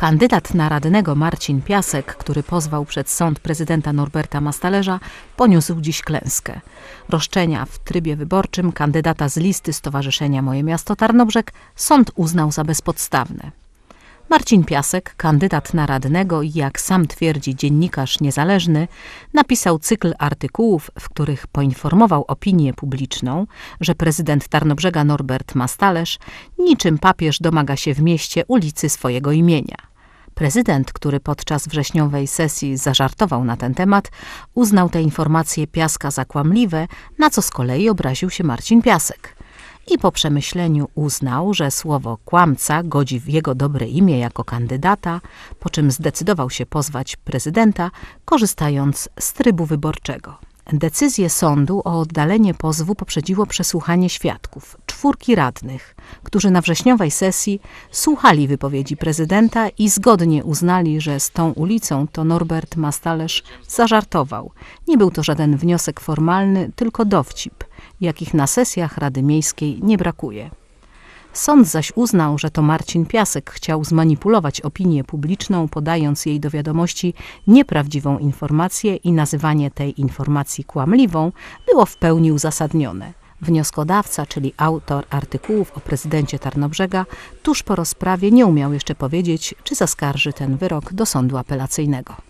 Kandydat na radnego Marcin Piasek, który pozwał przed sąd prezydenta Norberta Mastalerza, poniósł dziś klęskę. Roszczenia w trybie wyborczym kandydata z listy Stowarzyszenia Moje Miasto Tarnobrzeg sąd uznał za bezpodstawne. Marcin Piasek, kandydat na radnego i jak sam twierdzi dziennikarz niezależny, napisał cykl artykułów, w których poinformował opinię publiczną, że prezydent Tarnobrzega Norbert Mastalerz niczym papież domaga się w mieście ulicy swojego imienia. Prezydent, który podczas wrześniowej sesji zażartował na ten temat, uznał te informacje Piaska za kłamliwe, na co z kolei obraził się Marcin Piasek. I po przemyśleniu uznał, że słowo kłamca godzi w jego dobre imię jako kandydata, po czym zdecydował się pozwać prezydenta, korzystając z trybu wyborczego. Decyzję sądu o oddalenie pozwu poprzedziło przesłuchanie świadków, czwórki radnych, którzy na wrześniowej sesji słuchali wypowiedzi prezydenta i zgodnie uznali, że z tą ulicą to Norbert Mastalerz zażartował. Nie był to żaden wniosek formalny, tylko dowcip, jakich na sesjach Rady Miejskiej nie brakuje. Sąd zaś uznał, że to Marcin Piasek chciał zmanipulować opinię publiczną, podając jej do wiadomości nieprawdziwą informację i nazywanie tej informacji kłamliwą było w pełni uzasadnione. Wnioskodawca, czyli autor artykułów o prezydencie Tarnobrzega, tuż po rozprawie nie umiał jeszcze powiedzieć, czy zaskarży ten wyrok do sądu apelacyjnego.